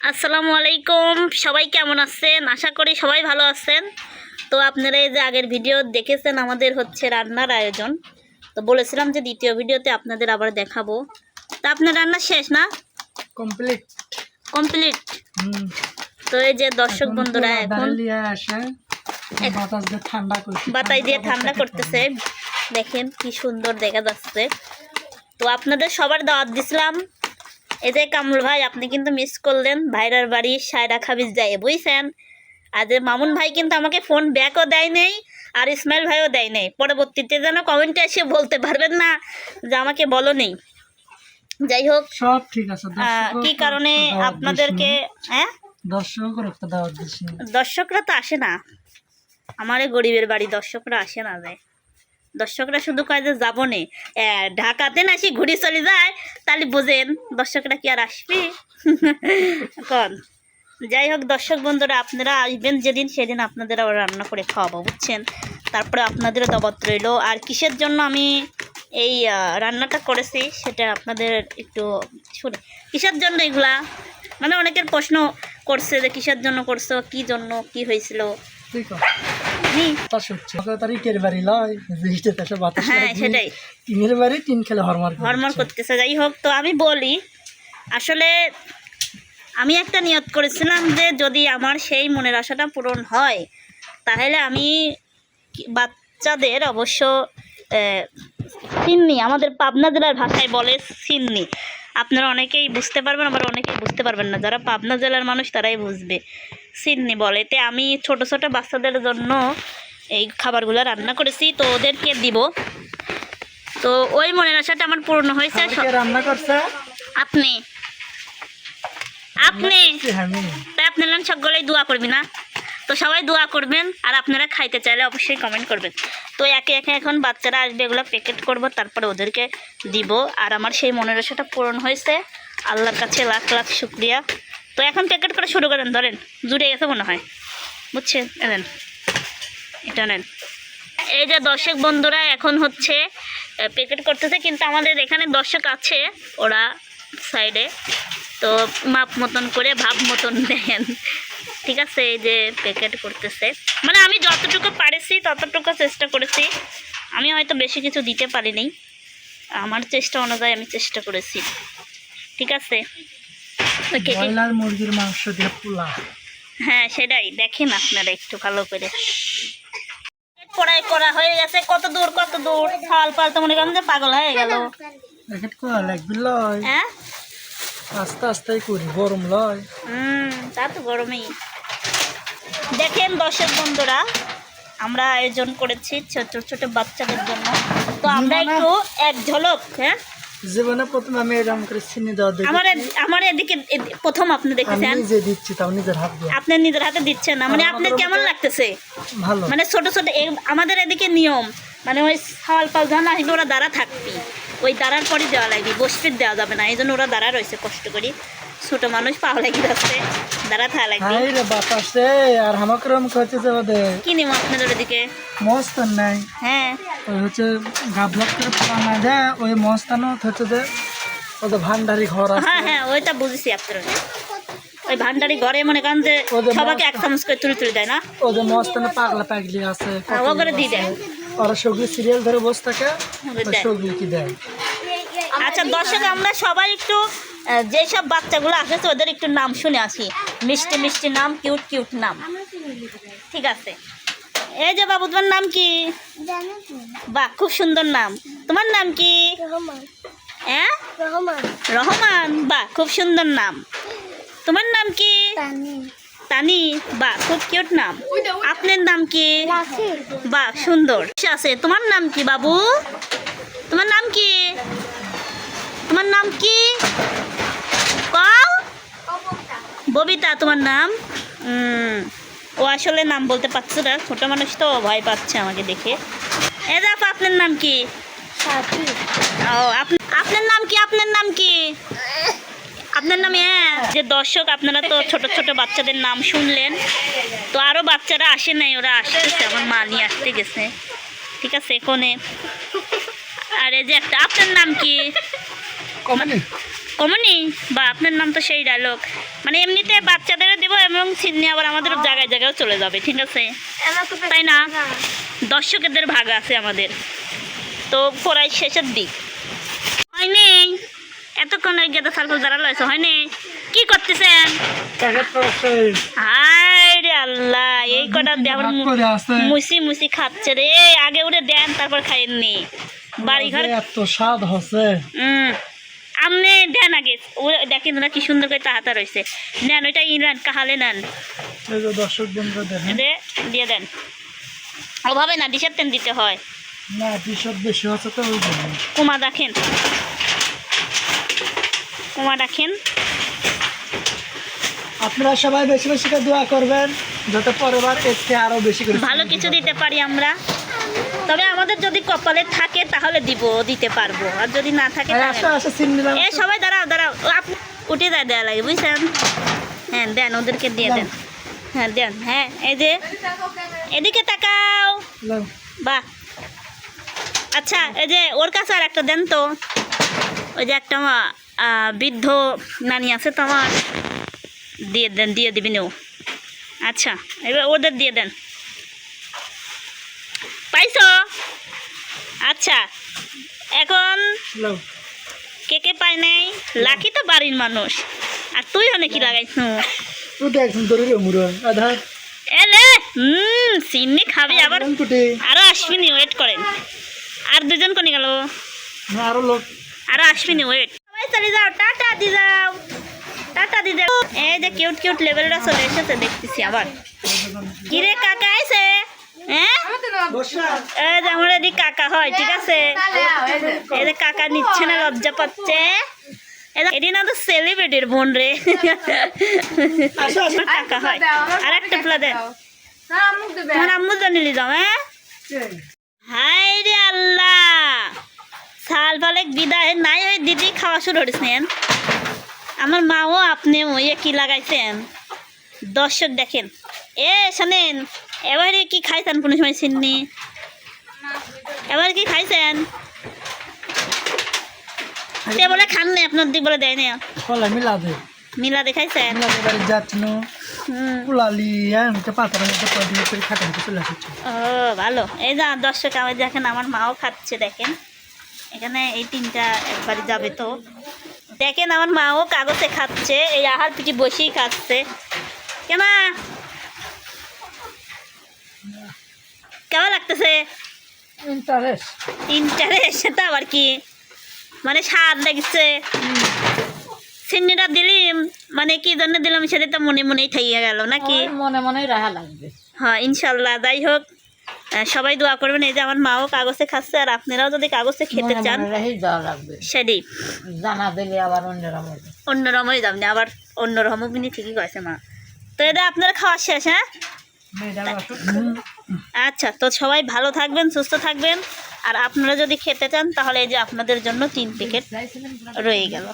আসসালামু আলাইকুম। সবাই কেমন আছেন? আশা করি সবাই ভালো আছেন। তো আপনারা এই যে আগের ভিডিও দেখেছেন আমাদের হচ্ছে রান্নার আয়োজন। তো বলেছিলাম যে দ্বিতীয় ভিডিওতে আপনাদের আবার দেখাবো। তা আপনার রান্না শেষ না? কমপ্লিট। কমপ্লিট? তো এই যে দর্শক বন্ধুরা এখন বাতাস বাতাই দিয়ে ঠান্ডা করতেছে। দেখেন কি সুন্দর দেখা যাচ্ছে। তো আপনাদের সবার দাওয়াত দিছিলাম। এই যে কামরুল ভাই আপনি কিন্তু মিস করলেন। ভাইরার বাড়ি সায়রা খাবিজ যায় বুঝছেন? আর যে মামুন ভাই কিন্তু আমাকে ফোন ব্যাকও দেয় নেই আর ইসমাইল ভাইও দেয় নেই। পরবর্তীতে যেন কমেন্টে এসে বলতে পারবেন না যে আমাকে বলো নেই যাই হোক সব ঠিক আছে। কি কারণে আপনাদেরকে। হ্যাঁ? দর্শকরা তো আসে না। আমার গরিবের বাড়ি দর্শকরা আসে না যায় দর্শকরা শুধু কয় যে যাব নে। ঢাকাতে না আসি ঘুরে চলে যায়, তাহলে বোঝেন দর্শকরা কি আর আসবে? কন যাই হোক দর্শক বন্ধুরা, আপনারা আসবেন যেদিন, সেদিন আপনাদের আবার রান্না করে খাওয়াবো, বুঝছেন? তারপরে আপনাদের দাবাত রইল। আর কিসের জন্য আমি এই রান্নাটা করেছি, সেটা আপনাদের একটু শুনে, কিসের জন্য এগুলা? মানে অনেকের প্রশ্ন করছে যে কিসের জন্য করছ, কি জন্য, কি হয়েছিল? বাড়ি লয়। বাতাস হ্যাঁ সেটাই। টিনের বাড়ি টিন খেলে হরমার হরমর করতেছে যাই হোক তো আমি বলি আসলে আমি একটা নিয়ত করেছিলাম যে যদি আমার সেই মনের আশাটা পূরণ হয় তাহলে আমি বাচ্চাদের অবশ্য সিন্নি আমাদের পাবনা জেলার ভাষায় বলে সিন্নি। আপনারা অনেকেই বুঝতে পারবেন আবার অনেকেই বুঝতে পারবেন না। যারা পাবনা জেলার মানুষ তারাই বুঝবে। সিন্নি বলে। তে আমি ছোট ছোট বাচ্চাদের জন্য এই খাবারগুলো রান্না করেছি। তো ওদেরকে দিব। তো ওই মনের আশাটা আমার পূর্ণ হয়েছে। রান্না করছে? আপনি? আপনি? তাই আপনারা সকলেই দোয়া করবি না? তো সবাই দোয়া করবেন, আর আপনারা খাইতে চাইলে অবশ্যই কমেন্ট করবেন। তো একে একে এখন বাচ্চারা আসবে, এগুলো প্যাকেট করব, তারপরে ওদেরকে দিব। আর আমার সেই মনের আশাটা পূরণ হয়েছে। আল্লাহর কাছে লাখ লাখ শুক্রিয়া। তো এখন প্যাকেট করা শুরু করেন, ধরেন, জুড়ে গেছে মনে হয়। বুঝছেন? এলেন এটা নেন। এই যে দর্শক বন্ধুরা, এখন হচ্ছে প্যাকেট করতেছে, কিন্তু আমাদের এখানে দর্শক আছে, ওরা সাইডে তো মাপ মতন করে, ভাব মতন দেন ঠিক আছে এই যে প্যাকেট করতেছে। মানে আমি যতটুকু পারেছি ততটুকু চেষ্টা করেছি। আমি হয়তো বেশি কিছু দিতে পারিনি। আমার চেষ্টা অনুযায়ী আমি চেষ্টা করেছি। ঠিক আছে? তো কে কে- ব্রয়লার মুরগির মাংস দিয়ে পোলা। হ্যাঁ সেটাই। দেখেন আপনারা একটু ভালো করে। পড়াই করা হয়ে গেছে কত দূর কত দূর? ফাল পাল তো মনে করেন যে পাগল হয়ে গেল। হ্যাঁ? আস্তে আস্তে করি গরম লয়। হুম তা তো গরমেই। দেখেন দর্শক বন্ধুরা আমরা আয়োজন করেছি ছোট ছোট বাচ্চাদের জন্য। তো আমরা একটু এক ঝলক হ্যাঁ? জীবনে প্রথম আমি এরকম করে চিনি দেওয়া দেখি আমার আমার এদিকে প্রথম আপনি আমি দেখেছেন নিজে দিচ্ছি তাও নিজের হাত দিয়ে। আপনি নিজের হাতে দিচ্ছেন না মানে আপনার কেমন লাগতেছে? ভালো। মানে ছোট ছোট আমাদের এদিকে নিয়ম মানে ওই সাল পাল যখন আসবে ওরা দাঁড়া থাকবি। ওই দাঁড়ার পরে দেওয়া লাগবে বসতে দেওয়া যাবে না এই জন্য ওরা দাঁড়া রয়েছে কষ্ট করি। ছোট মানুষ পাওয়া লাগি যাচ্ছে দাঁড়া থাকা লাগবে হাই রে বাতাসে আর আমাকে রকম যে ওদের কি নিব আপনাদের ওদিকে? মস্তান নাই। হ্যাঁ। ওই হচ্ছে গাবলাক করে পোলা না দেয় ওই মস্তানো হচ্ছে যে ওদের ভান্ডারি ঘর আছে। হ্যাঁ হ্যাঁ ওইটা বুঝেছি আপনার ওই ভান্ডারি ঘরে মনে করেন যে সবাইকে এক চামচ করে তুলে তুলে দেয় না? ওদের মস্তানে পাগলা পাগলি আছে হ্যাঁ, দিয়ে দেয়। ওরা সবজি সিরিয়াল ধরে বসে থাকে। সবজি কি দেয়? আচ্ছা দর্শক আমরা সবাই একটু যেসব বাচ্চাগুলো আসেছে ওদের একটু নাম শুনে আসি। মিষ্টি মিষ্টি নাম কিউট কিউট নাম। ঠিক আছে। এই যে বাবু তোমার নাম কি? বাহ খুব সুন্দর নাম। তোমার নাম কি? হ্যাঁ? রহমান। বাহ খুব সুন্দর নাম। তোমার নাম কি? তানি বাহ খুব কিউট নাম। আপনার নাম কি? বাহ সুন্দর। আছে তোমার নাম কি বাবু? তোমার নাম কি? তোমার নাম কি? কও ববিতা তোমার নাম? উম, ও আসলে নাম বলতে পারছে না ছোট মানুষ তো ভয় পাচ্ছে আমাকে দেখে। এ দেখো আপনার নাম কি? ও আপনার নাম কি? আপনার নাম কি? আপনার নাম হ্যাঁ। যে দর্শক আপনারা তো ছোট ছোট বাচ্চাদের নাম শুনলেন। তো আরও বাচ্চারা আসে নাই ওরা আসতেছে আমার মা নিয়ে আসতে গেছে। ঠিক আছে কোনে আর এই যে একটা আপনার নাম কি? কমেনি। কমনি? বা আপনার নাম তো সেই ডায়লগ। মানে এমনিতে বাচ্চাদেরও দেবো এবং সিডনি আবার আমাদের জায়গায় জায়গায় চলে যাবে ঠিক আছে? তাই না? দর্শকদের ভাগ আছে আমাদের। তো পড়াই শেষের দিক। হয়নি এতক্ষণ ওই গেদা সার্কেল দ্বারা লয়েছে হয়নি? কি করতেছেন? রে আল্লাহ এই কটা আছে মুসি মুসি খাচ্ছে রে। আগে উঠে দেন তারপর খাইননি বাড়ি ঘর এত স্বাদ হচ্ছে। আপনি দেন আগে। ও দেখেন ওরা কি সুন্দর করে তাহাতা রয়েছে নেন ওইটা ইনরান কাহালে নেন। দর্শক দে দিয়ে দেন। ওভাবে না ডিসার তেন দিতে হয়। না বিশদ বেশি হচ্ছে তো ওই জন্য। কুমা দেখেন। কুমা রাখেন। আপনারা সবাই বেশি বেশি করে দোয়া করবেন যাতে পরের বার এর চেয়ে আরও বেশি করে ভালো কিছু দিতে পারি আমরা। তবে আমাদের যদি কপালে থাকে তাহলে দিব দিতে পারব। আর যদি না থাকে এ সবাই দাঁড়াও দাঁড়াও। আপনি উঠে যায় দেওয়া লাগে বুঝছেন? হ্যাঁ দেন ওদেরকে দিয়ে দেন। হ্যাঁ দেন হ্যাঁ এই যে এদিকে তাকাও। বাহ। আচ্ছা এই যে ওর কাছে আর একটা দেন তো। ওই যে একটা আহ, বৃদ্ধ নানি আছে তো আমার দিয়ে দেন দিয়ে দিবি ও আচ্ছা এবার ওদের দিয়ে দেন। পাইছো? আচ্ছা এখন। কে কে পায় নাই? লাকি তো বাড়ির মানুষ। আর তুই অনেক কি লাগাইছ? এলে হুম চিনি খাবি আবার। আরও আসবিনি ওয়েট করেন। আর দুজন কোনে গেল? না, আরও লোক আরও আসবিনি ওয়েট সবাই চলে যাও টাটা দি যাও টাটা দি যাও। এই যে কিউট কিউট লেভেলটা চলে এসেছে দেখতেছি আবার। কিরে কাকা আইছে? হ্যাঁ? এই যে আমার এদিক কাকা হয় ঠিক আছে? এই যে কাকা নিচ্ছে না লজ্জা পাচ্ছে। এটি না তো সেলিব্রিটির বোন রে। আসো, আসো। কাকা হয়। আর একটা প্লা দেন তোমার আম্মু জানিলি যাও হ্যাঁ? হাই রে আল্লাহ! সাল ফালেক বিদায় নাই ওই দিদি খাওয়া শুরু করেছেন। আমার মাও আপনি ওই কি লাগাইছেন? দর্শক দেখেন। এ শোনেন এবারে কি খাইছেন কোনো সময় চিননি এবার কি খাইছেন? সে বলে খান নাই আপনার দিক বলে দেয় না মিলা দেখাইছেন ও ভালো। এই যা দর্শক আমার দেখেন আমার মাও খাচ্ছে দেখেন। এখানে এই তিনটা একবারই যাবে তো। দেখেন আমার মাও কাগজে খাচ্ছে এই আহার পিঠে বসেই খাচ্ছে। কেন কেমন লাগতেছে? ইন্টারেস্ট আবার কি? মানে স্বাদ লাগছে। সিন্নিটা দিলিম মানে কি জন্য দিলাম সেটা তো মনে মনেই থাইয়া গেল নাকি? মনে মনে রাহা লাগবে। হ্যাঁ ইনশাল্লাহ যাই হোক। সবাই দোয়া করবেন এই যে আমার মাও কাগজে খাচ্ছে আর আপনারাও যদি কাগজে খেতে চান সেটাই। জানা দিলে আবার অন্যরা মরবে অন্যরকমই যাবেন আবার অন্যরকম বিনি ঠিকই কয়েছে মা। তো এটা আপনারা খাওয়া শেষ হ্যাঁ? আচ্ছা তো সবাই ভালো থাকবেন সুস্থ থাকবেন। আর আপনারা যদি খেতে চান তাহলে এই যে আপনাদের জন্য তিন প্যাকেট রয়ে গেল।